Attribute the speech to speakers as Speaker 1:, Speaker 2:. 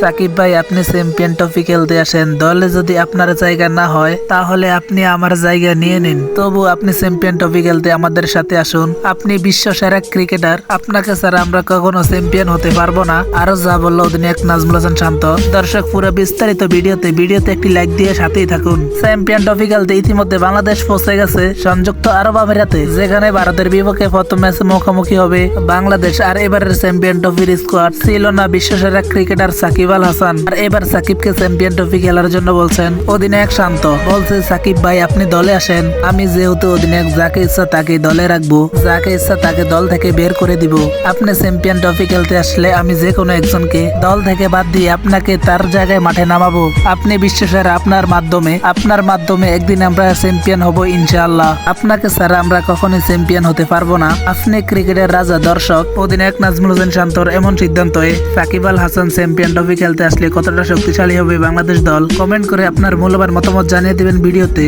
Speaker 1: সাকিব ভাই, আপনি champion trophy খেলতে আসেন। দলে যদি আপনার জায়গা না হয়, তাহলে আপনি আমার জায়গা নিয়ে নিন। তবু আপনি চ্যাম্পিয়ন ট্রফি খেলতে আমাদের সাথে আসুন। আপনি বিশ্ব সেরা ক্রিকেটার আপনাকে ছাড়া আমরা কখনো চ্যাম্পিয়ন হতে পারব না। আরও যা বলল অধিনায়ক নাজমুল হাসান শান্ত। দর্শক, পুরো বিস্তারিত ভিডিওতে ভিডিওতে একটি লাইক দিয়ে সাথেই থাকুন। চ্যাম্পিয়ন ট্রফি খেলতে ইতিমধ্যে বাংলাদেশ পৌঁছে গেছে। সংযুক্ত আরব আমিরাতে, যেখানে ভারতের বিপক্ষে প্রথম ম্যাচে মুখোমুখি হবে। বাংলাদেশ আর এবারের চ্যাম্পিয়ন ট্রফির স্কোয়াড ছিল না বিশ্বসেরা ক্রিকেটার সাকিব আল হাসান। আর এবার সাকিবকে চ্যাম্পিয়ন ট্রফি খেলার জন্য বলছেন, অধিনায়ক শান্ত। বলছে, সাকিব ভাই, আপনি দলে আসেন। আমি যেহেতু অধিনায়ক, যাকে ইচ্ছা তাকে দলে রাখব। যাকে ইচ্ছা তাকে দল থেকে বের করে দিব। আপনি চ্যাম্পিয়ন ট্রফি খেলতে আসলে আমি যে কোনো একজনকে দল থেকে বাদ দিয়ে আপনাকে তার জায়গায় মাঠে নামাবো। আপনি বিশ্বাসের আপনার মাধ্যমে আপনার মাধ্যমে একদিন আমরা চ্যাম্পিয়ন হব ইনশাআল্লাহ। আপনাকে ছাড়া আমরা কখনোই চ্যাম্পিয়ন হতে পারব না। আপনি ক্রিকেটের রাজা, দর্শক। অধিনায়ক নাজমুল হোসেন শান্তর এমন সিদ্ধান্তে সাকিব আল হাসান চ্যাম্পিয়ন ট্রফি খেলতে আসলে কতটা শক্তিশালী হবে বাংলাদেশ দল? কমেন্ট করে আপনার মূল্যবান মতামত জানিয়ে দেবেন ভিডিওতে।